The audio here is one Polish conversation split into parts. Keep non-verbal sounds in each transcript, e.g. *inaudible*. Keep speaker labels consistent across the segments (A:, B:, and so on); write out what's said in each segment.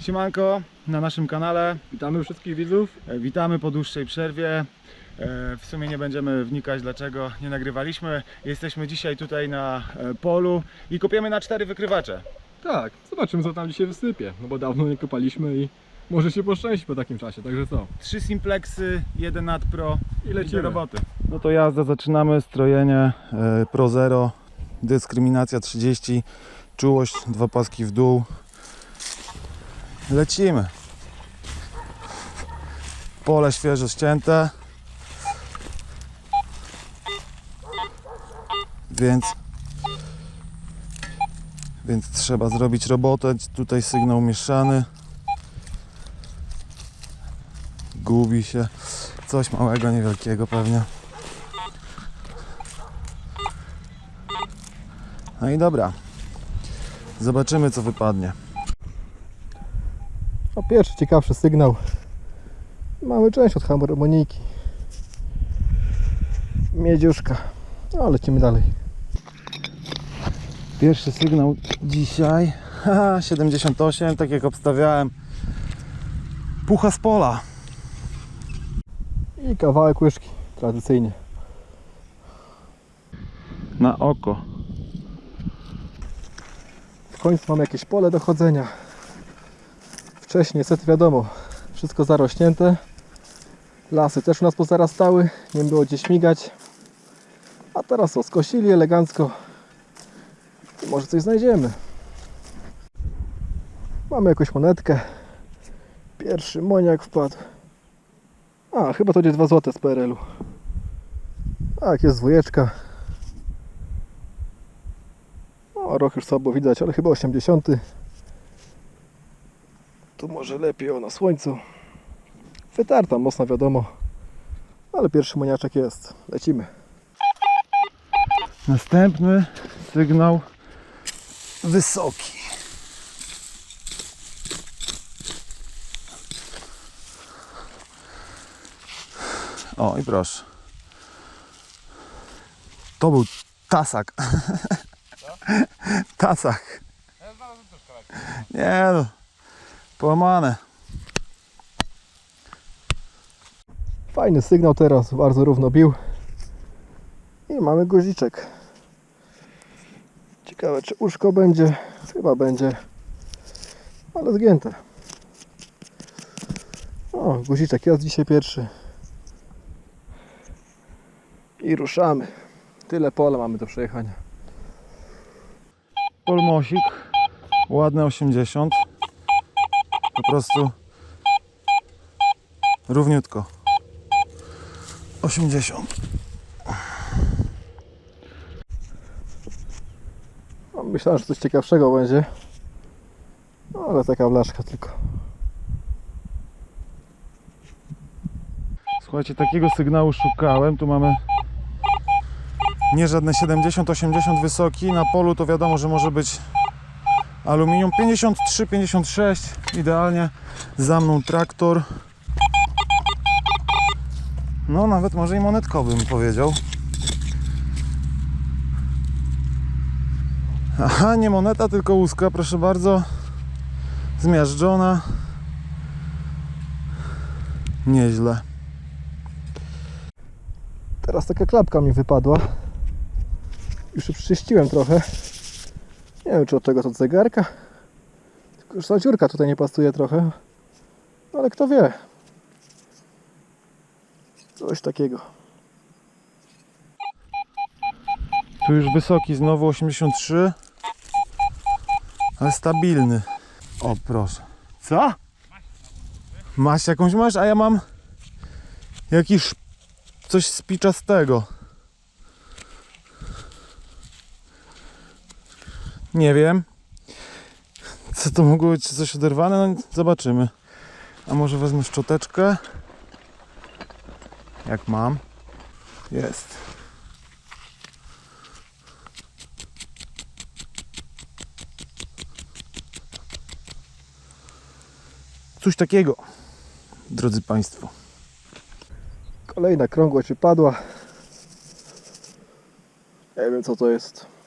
A: Siemanko na naszym kanale.
B: Witamy wszystkich widzów.
A: E, Witamy po dłuższej przerwie. E, W sumie nie będziemy wnikać dlaczego nie nagrywaliśmy. Jesteśmy dzisiaj tutaj na e, polu i kopiemy na cztery wykrywacze.
B: Tak, zobaczymy co tam dzisiaj wysypie, no bo dawno nie kopaliśmy i może się poszczęści po takim czasie, także co?
A: Trzy simplexy, jeden nad pro
B: I lecimy.
A: roboty. No to jazda, zaczynamy strojenie Pro Zero, dyskryminacja 30, czułość, dwa paski w dół. Lecimy. Pole świeżo ścięte. Więc więc trzeba zrobić robotę. Tutaj sygnał mieszany. Gubi się. Coś małego, niewielkiego pewnie. No i dobra. Zobaczymy co wypadnie.
C: Pierwszy ciekawszy sygnał. Mamy część od harmoniki. Miedziuszka. No, lecimy dalej.
A: Pierwszy sygnał dzisiaj. *laughs* Haha, 78, tak jak obstawiałem. Pucha z pola.
C: I kawałek łyżki, tradycyjnie.
A: Na oko.
C: W końcu mamy jakieś pole do chodzenia. Wcześniej, niestety wiadomo, wszystko zarośnięte. Lasy też u nas pozarastały, nie było gdzie śmigać. A teraz o, skosili elegancko. I może coś znajdziemy. Mamy jakąś monetkę. Pierwszy moniak wpadł. A, chyba to będzie 2 zł z PRL-u. Tak, jest dwójeczka. O, rok już słabo widać, ale chyba 80. Tu może lepiej o na słońcu. Wytarta mocno wiadomo. Ale pierwszy moniaczek jest. Lecimy.
A: Następny sygnał wysoki. O i proszę. To był tasak. *laughs* tasak. Nie no. Połamane.
C: Fajny sygnał teraz, bardzo równo bił. I mamy guziczek. Ciekawe czy uszko będzie. Chyba będzie. Ale zgięte. O, guziczek jest dzisiaj pierwszy. I ruszamy. Tyle pola mamy do przejechania.
A: Polmosik. Ładne 80. Po prostu równiutko. 80.
C: No, myślałem, że coś ciekawszego będzie. No, ale taka blaszka tylko.
A: Słuchajcie, takiego sygnału szukałem. Tu mamy nie żadne 70-80 wysoki. Na polu to wiadomo, że może być aluminium 53-56. Idealnie. Za mną traktor. No, nawet może i monetkowy bym powiedział. Aha, nie moneta, tylko łuska, proszę bardzo. Zmiażdżona. Nieźle.
C: Teraz taka klapka mi wypadła. Już przyczyściłem trochę. Nie wiem, czy od tego to od zegarka. Tylko już ta dziurka tutaj nie pasuje trochę. Ale kto wie. Coś takiego.
A: Tu już wysoki, znowu 83. Ale stabilny. O, proszę. Co? Masz jakąś masz, a ja mam jakiś coś spiczastego. Nie wiem. Co to mogło być? Coś oderwane? No, zobaczymy. A może wezmę szczoteczkę? Jak mam? Jest. Coś takiego, drodzy Państwo.
C: Kolejna krągłość wypadła. Nie wiem co to jest.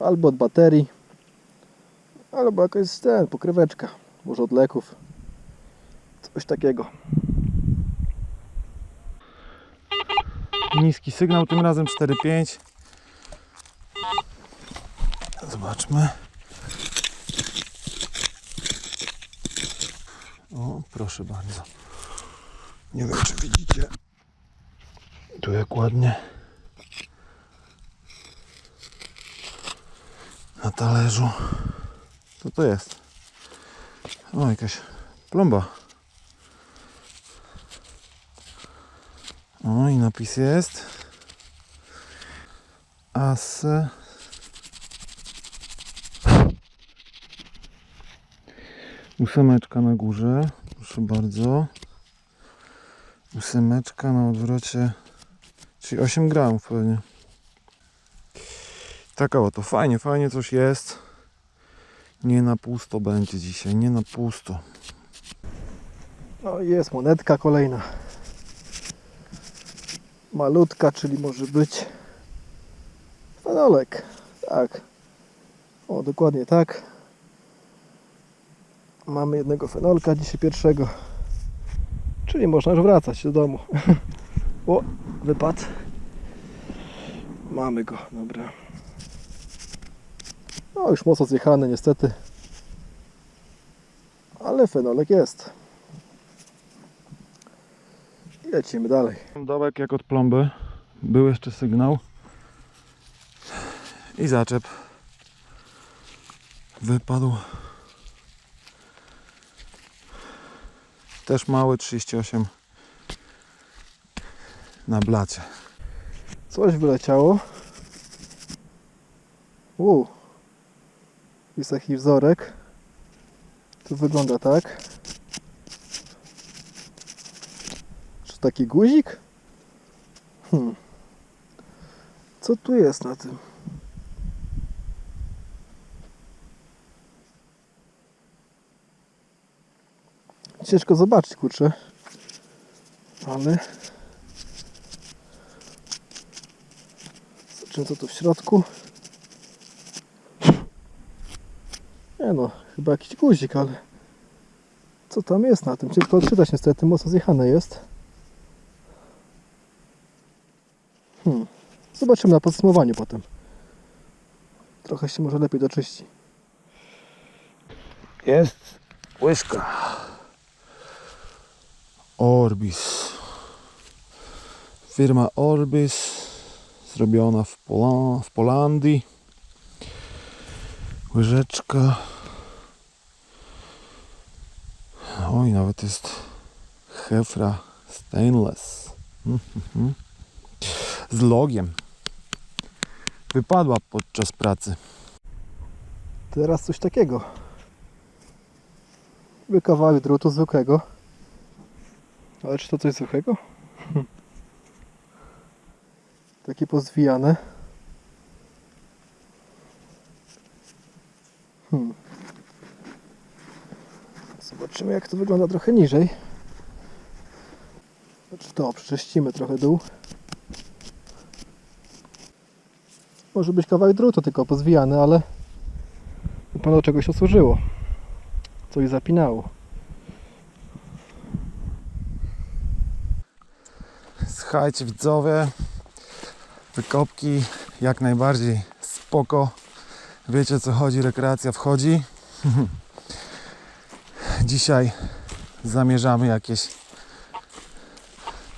C: Albo od baterii. Albo jakaś ten, pokryweczka. Może od leków. Coś takiego.
A: Niski sygnał, tym razem 4,5. Zobaczmy. O, proszę bardzo. Nie wiem, czy widzicie. Tu jak ładnie. Na talerzu. Co to jest? O, jakaś plomba. O, i napis jest. As. Ósemeczka na górze, proszę bardzo. Ósemeczka na odwrocie, czyli 8 gramów pewnie. Taka oto, fajnie, fajnie coś jest. Nie na pusto będzie dzisiaj, nie na pusto.
C: No i jest monetka kolejna. Malutka, czyli może być fenolek. Tak. O, dokładnie tak. Mamy jednego fenolka dzisiaj pierwszego. Czyli można już wracać do domu. *laughs* O, wypadł. Mamy go, dobra. No już mocno zjechany niestety. Ale fenolek jest. I lecimy dalej.
A: Dołek jak od plomby. Był jeszcze sygnał. I zaczep. Wypadł. Też mały 38 na blacie.
C: Coś wyleciało. U. Jest taki wzorek. To wygląda tak. Czy taki guzik? Hmm. Co tu jest na tym? Ciężko zobaczyć, kurczę. Ale Zobaczymy co tu w środku. Nie no, chyba jakiś guzik, ale co tam jest na tym? Ciężko odczytać niestety, mocno zjechane jest. Hmm. Zobaczymy na podsumowaniu potem. Trochę się może lepiej doczyści.
A: Jest łyżka. Orbis. Firma Orbis. Zrobiona w, Pola w Polandii. Łyżeczka. Oj, nawet jest hefra stainless. Mhm. Z logiem. Wypadła podczas pracy.
C: Teraz coś takiego. Niby kawałek drutu zwykłego. Ale czy to coś zwykłego? *laughs* Takie pozwijane. Zobaczymy jak to wygląda trochę niżej. Znaczy to, przeczyścimy trochę dół. Może być kawałek drutu tylko pozwijany, ale na pewno czegoś to służyło. Coś zapinało.
A: Słuchajcie widzowie, wykopki jak najbardziej spoko. Wiecie co chodzi, rekreacja wchodzi. *laughs* Dzisiaj zamierzamy jakieś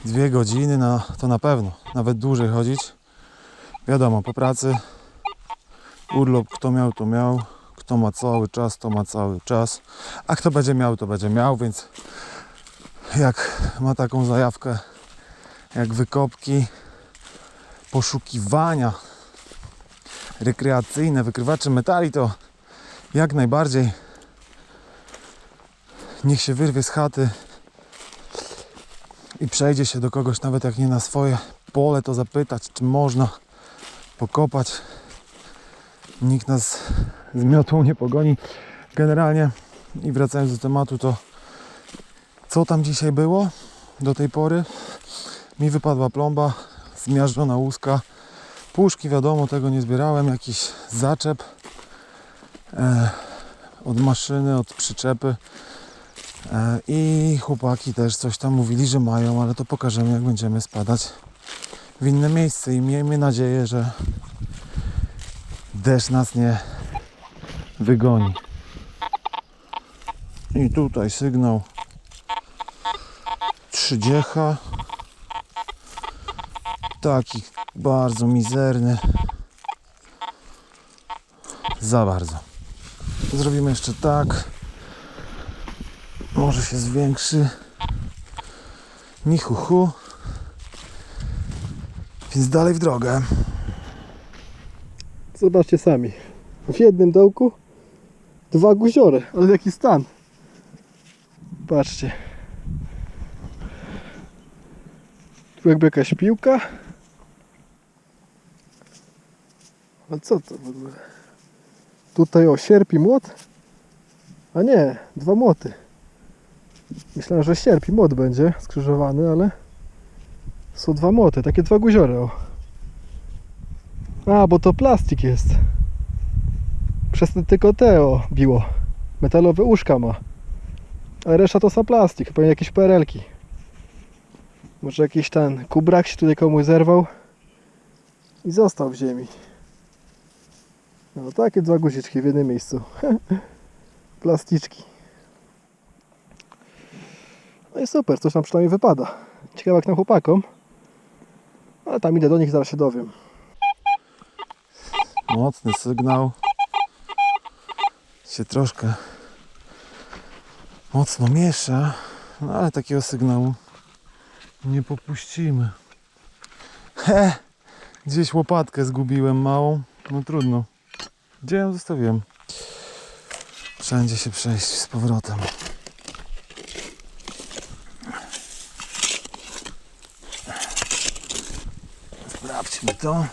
A: dwie godziny, na, to na pewno, nawet dłużej chodzić. Wiadomo, po pracy urlop, kto miał, to miał. Kto ma cały czas, to ma cały czas. A kto będzie miał, to będzie miał, więc jak ma taką zajawkę jak wykopki, poszukiwania rekreacyjne, wykrywacze metali, to jak najbardziej niech się wyrwie z chaty i przejdzie się do kogoś, nawet jak nie na swoje pole, to zapytać, czy można pokopać. Nikt nas z miotą nie pogoni. Generalnie i wracając do tematu, to co tam dzisiaj było do tej pory? Mi wypadła plomba, zmiażdżona łuska. Puszki wiadomo, tego nie zbierałem. Jakiś zaczep. E, od maszyny, od przyczepy. E, I chłopaki też coś tam mówili, że mają, ale to pokażemy jak będziemy spadać w inne miejsce i miejmy nadzieję, że deszcz nas nie wygoni. I tutaj sygnał 30. Taki bardzo mizerny. Za bardzo. Zrobimy jeszcze tak. Może się zwiększy. Ni hu, hu. Więc dalej w drogę.
C: Zobaczcie sami. W jednym dołku dwa guziory, ale jaki stan. Patrzcie. Tu jakby jakaś piłka. A co to w ogóle? Tutaj o sierp i młot? A nie, dwa młoty. Myślałem, że sierp i młot będzie skrzyżowany, ale są dwa młoty, takie dwa guziory o. A, bo to plastik jest. Przez to tylko te o biło. Metalowe uszka ma. A reszta to sam plastik, pewnie jakieś perelki. Może jakiś ten kubrak się tutaj komuś zerwał i został w ziemi. No takie dwa guziczki w jednym miejscu. *laughs* Plasticzki. I super, coś nam przynajmniej wypada. Ciekawe jak nam chłopakom. Ale tam idę do nich, zaraz się dowiem.
A: Mocny sygnał. Się troszkę mocno miesza, no ale takiego sygnału nie popuścimy. He! Gdzieś łopatkę zgubiłem małą. No trudno. Gdzie ją zostawiłem? Wszędzie się przejść z powrotem. Sprawdźmy to.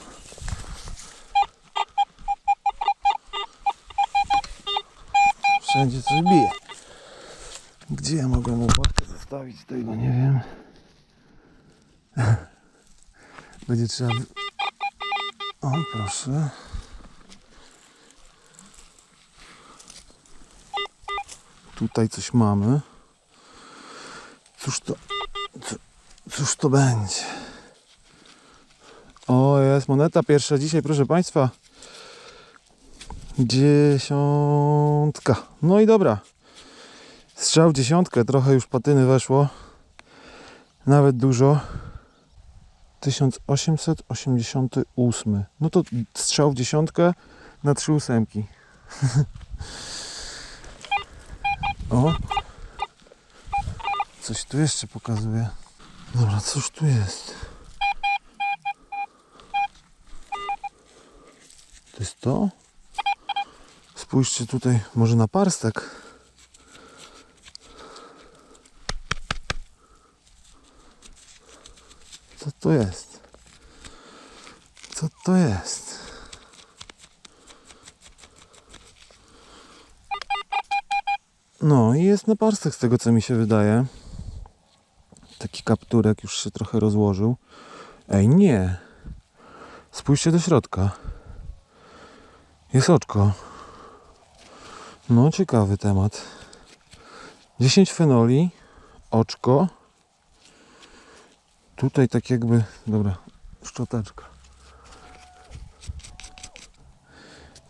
A: Wszędzie coś bije. Gdzie ja mogłem łopatkę zostawić? Tego nie wiem. *laughs* Będzie trzeba... O, proszę. Tutaj coś mamy. Cóż to... Cóż to będzie? O, jest moneta pierwsza dzisiaj, proszę Państwa. Dziesiątka. No i dobra. Strzał dziesiątkę, trochę już patyny weszło. Nawet dużo. 1888. No to strzał w dziesiątkę na trzy ósemki. *laughs* o. Coś tu jeszcze pokazuje. Dobra, cóż tu jest? To jest to? Spójrzcie tutaj, może na parstek. Co to jest? Co to jest? No i jest na parstek z tego co mi się wydaje. Taki kapturek już się trochę rozłożył. Ej, nie. Spójrzcie do środka. Jest oczko. No, ciekawy temat. 10 fenoli, oczko. Tutaj tak jakby, dobra, szczoteczka.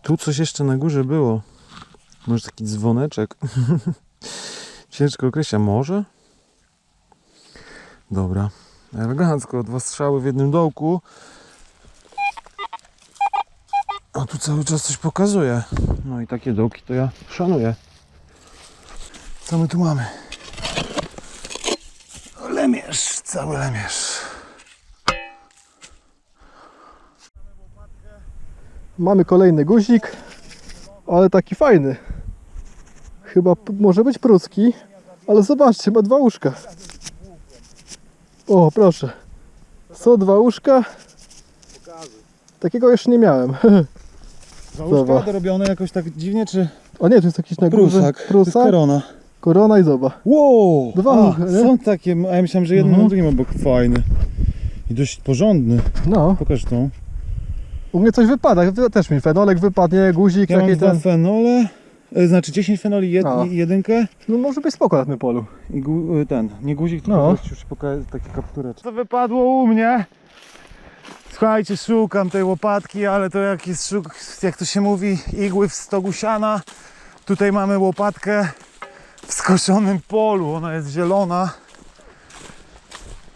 A: Tu coś jeszcze na górze było. Może taki dzwoneczek. *laughs* Ciężko określa. Może? Dobra. Elegancko. Dwa strzały w jednym dołku. A tu cały czas coś pokazuje. No i takie dołki to ja szanuję. Co my tu mamy? Lemierz, cały lemierz.
C: Mamy kolejny guzik, ale taki fajny. Chyba może być pruski, ale zobaczcie, ma dwa łóżka. O, proszę. Są dwa łóżka. Takiego jeszcze nie miałem. *laughs* Zobacz.
A: dorobione jakoś tak dziwnie, czy
C: O nie, tu jest jakiś na górze.
A: prusak? To jest korona.
C: korona i zoba.
A: Wow!
C: Dwa
A: A,
C: muchy, nie?
A: są takie, a ja myślałem, że jeden
C: Mhm.
A: na drugim obok fajny. I dość porządny.
C: No,
A: Pokaż tą.
C: u mnie coś wypada. Wy- Też mi fenolek wypadnie, guzik,
A: Ja mam dwa
C: ten.
A: fenole E, Znaczy 10 fenoli, jed,
C: No.
A: jedynkę
C: No może być spoko na tym polu.
A: i gu, e, ten, nie guzik, tylko
C: No.
A: już pokażę taki kaptureczek. Co wypadło u mnie? Słuchajcie, szukam tej łopatki, ale to jak jest, jak to się mówi, igły w stogu siana. Tutaj mamy łopatkę w skoszonym polu, ona jest zielona.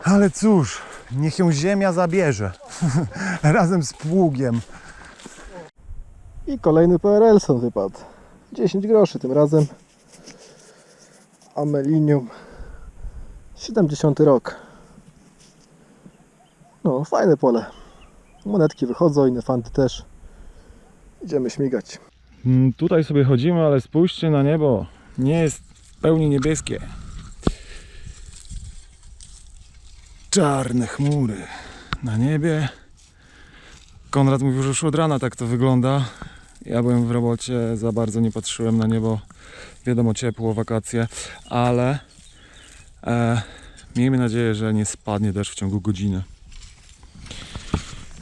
A: Ale cóż, niech ją ziemia zabierze. *laughs* Razem z pługiem.
C: I kolejny PRL-son wypadł. 10 groszy tym razem. Amelinium. 70 rok. No, fajne pole. Monetki wychodzą, inne fanty też. Idziemy śmigać.
A: Mm, Tutaj sobie chodzimy, ale spójrzcie na niebo. Nie jest w pełni niebieskie. Czarne chmury na niebie. Konrad mówił, że już od rana tak to wygląda. Ja byłem w robocie, za bardzo nie patrzyłem na niebo. Wiadomo, ciepło, wakacje, ale e, miejmy nadzieję, że nie spadnie deszcz w ciągu godziny.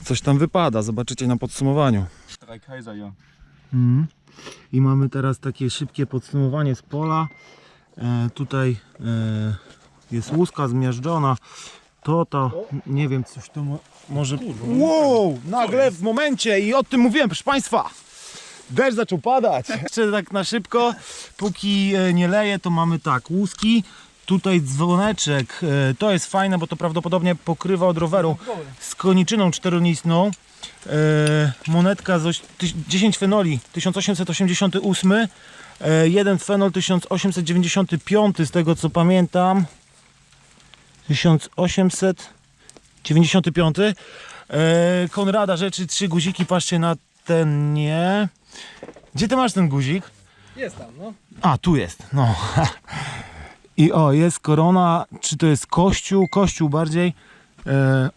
A: Coś tam wypada, zobaczycie na podsumowaniu. Mhm. I mamy teraz takie szybkie podsumowanie z pola. E, tutaj e, jest łuska zmiażdżona. To to, nie wiem, coś tu mo- może... Wow! Nagle w momencie i o tym mówiłem, proszę Państwa! Deszcz zaczął padać. *laughs* Jeszcze tak na szybko, póki e, nie leje, to mamy tak, łuski. Tutaj dzwoneczek, e, to jest fajne, bo to prawdopodobnie pokrywa od roweru z koniczyną czteronistną. E, monetka z oś- tyś- 10 fenoli 1888 e, jeden fenol 1895 z tego co pamiętam 1895 e, Konrada rzeczy trzy guziki patrzcie na ten nie gdzie ty masz ten guzik?
C: Jest tam, no.
A: A, tu jest, no. *laughs* I o, jest korona, czy to jest kościół? Kościół bardziej. E,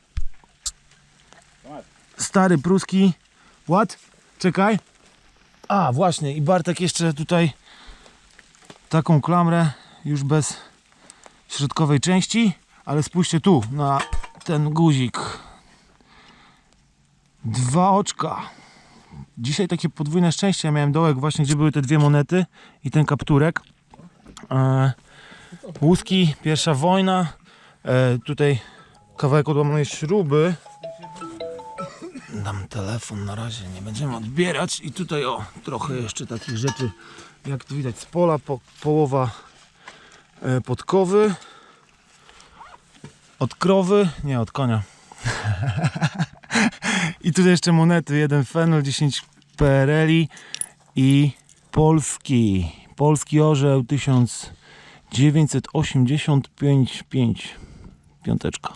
A: stary pruski. What? Czekaj. A, właśnie, i Bartek jeszcze tutaj taką klamrę, już bez środkowej części, ale spójrzcie tu na ten guzik. Dwa oczka. Dzisiaj takie podwójne szczęście. Ja miałem dołek właśnie, gdzie były te dwie monety i ten kapturek. E, łuski, pierwsza wojna. E, tutaj kawałek odłamanej śruby. Dam telefon na razie, nie będziemy odbierać. I tutaj o, trochę jeszcze takich rzeczy, jak tu widać z pola, po, połowa e, podkowy. Od krowy, nie od konia. *laughs* I tutaj jeszcze monety, jeden fenol, 10 PRL i polski. Polski orzeł 1985 5. Piąteczka.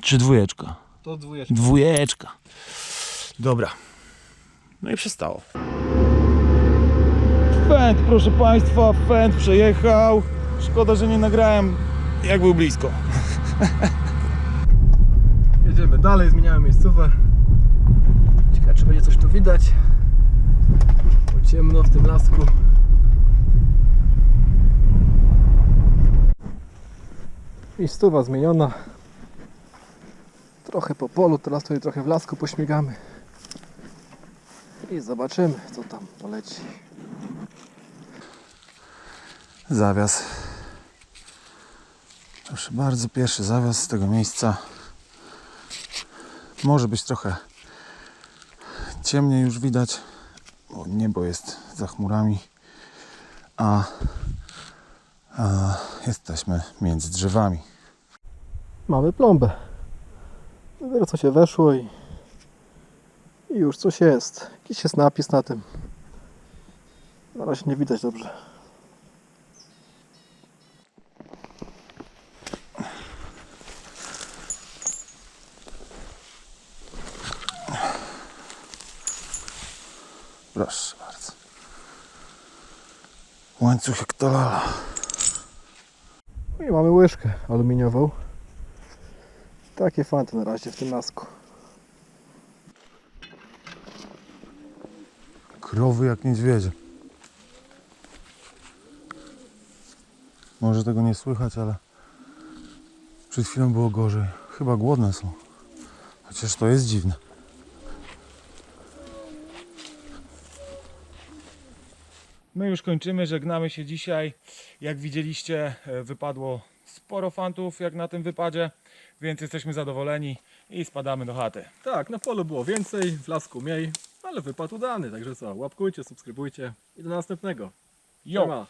A: Czy dwójeczka?
C: To dwójeczka.
A: Dwójeczka. Dobra. No i przestało. Fend, proszę Państwa, Fend przejechał. Szkoda, że nie nagrałem, jak był blisko. *laughs*
C: Jedziemy dalej, zmieniamy miejscówę. Ciekawe, czy będzie coś tu widać. Bo ciemno w tym lasku. Miejscowa zmieniona. Trochę po polu, teraz tutaj trochę w lasku pośmigamy. I zobaczymy, co tam poleci.
A: Zawias. Proszę bardzo, pierwszy zawias z tego miejsca. Może być trochę ciemniej już widać, bo niebo jest za chmurami, a, a jesteśmy między drzewami.
C: Mamy plombę. Dopiero co się weszło i, i już coś jest. Jakiś jest napis na tym. Na razie nie widać dobrze.
A: Proszę bardzo. Łańcuch jak to lala.
C: I mamy łyżkę aluminiową. Takie fanty na razie w tym lasku.
A: Krowy jak niedźwiedzie. Może tego nie słychać, ale przed chwilą było gorzej. Chyba głodne są. Chociaż to jest dziwne. My już kończymy, żegnamy się dzisiaj. Jak widzieliście, e, wypadło sporo fantów jak na tym wypadzie, więc jesteśmy zadowoleni i spadamy do chaty.
C: Tak, na polu było więcej, w lasku mniej, ale wypad udany, także co, łapkujcie, subskrybujcie i do następnego.
A: Jo!
C: Siema.